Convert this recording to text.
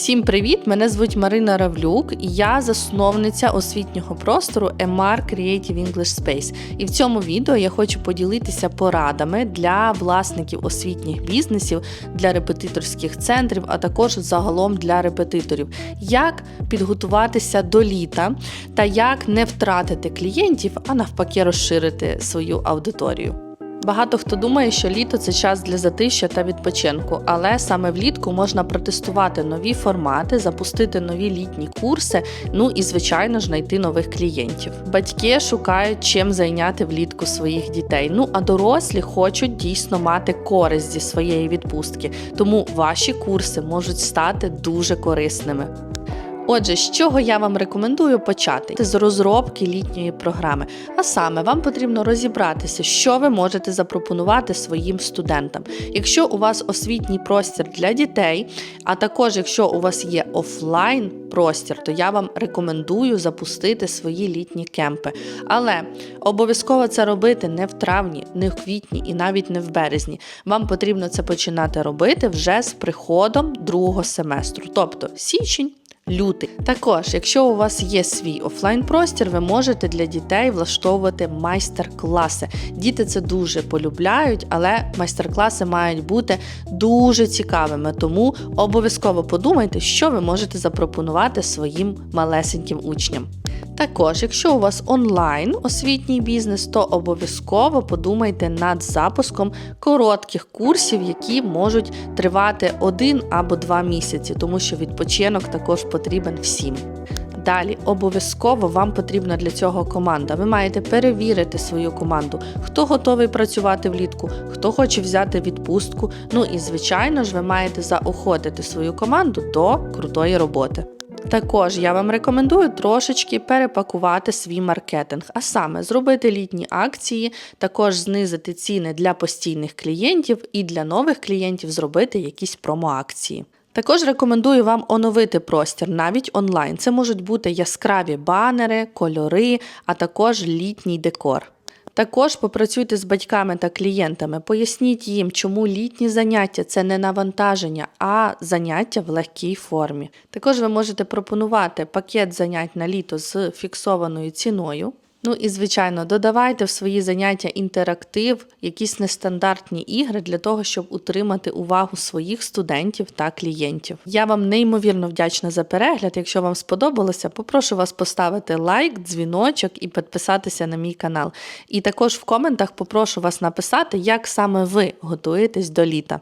Всім привіт! Мене звуть Марина Равлюк, і я засновниця освітнього простору MR Creative English Space. І в цьому відео я хочу поділитися порадами для власників освітніх бізнесів, для репетиторських центрів, а також загалом для репетиторів, як підготуватися до літа та як не втратити клієнтів, а навпаки розширити свою аудиторію. Багато хто думає, що літо це час для затища та відпочинку, але саме влітку можна протестувати нові формати, запустити нові літні курси, ну і звичайно ж знайти нових клієнтів. Батьки шукають чим зайняти влітку своїх дітей. Ну а дорослі хочуть дійсно мати користь зі своєї відпустки, тому ваші курси можуть стати дуже корисними. Отже, з чого я вам рекомендую почати? З розробки літньої програми. А саме вам потрібно розібратися, що ви можете запропонувати своїм студентам. Якщо у вас освітній простір для дітей, а також якщо у вас є офлайн простір, то я вам рекомендую запустити свої літні кемпи. Але обов'язково це робити не в травні, не в квітні і навіть не в березні. Вам потрібно це починати робити вже з приходом другого семестру, тобто січень лютий. Також, якщо у вас є свій офлайн простір, ви можете для дітей влаштовувати майстер-класи. Діти це дуже полюбляють, але майстер-класи мають бути дуже цікавими. Тому обов'язково подумайте, що ви можете запропонувати своїм малесеньким учням. Також, якщо у вас онлайн освітній бізнес, то обов'язково подумайте над запуском коротких курсів, які можуть тривати один або два місяці, тому що відпочинок також потрібен всім. Далі обов'язково вам потрібна для цього команда. Ви маєте перевірити свою команду, хто готовий працювати влітку, хто хоче взяти відпустку. Ну і звичайно ж, ви маєте заохотити свою команду до крутої роботи. Також я вам рекомендую трошечки перепакувати свій маркетинг, а саме зробити літні акції, також знизити ціни для постійних клієнтів і для нових клієнтів зробити якісь промоакції. Також рекомендую вам оновити простір навіть онлайн. Це можуть бути яскраві банери, кольори, а також літній декор. Також попрацюйте з батьками та клієнтами, поясніть їм, чому літні заняття це не навантаження, а заняття в легкій формі. Також ви можете пропонувати пакет занять на літо з фіксованою ціною. Ну і звичайно, додавайте в свої заняття інтерактив, якісь нестандартні ігри для того, щоб утримати увагу своїх студентів та клієнтів. Я вам неймовірно вдячна за перегляд. Якщо вам сподобалося, попрошу вас поставити лайк, дзвіночок і підписатися на мій канал. І також в коментах попрошу вас написати, як саме ви готуєтесь до літа.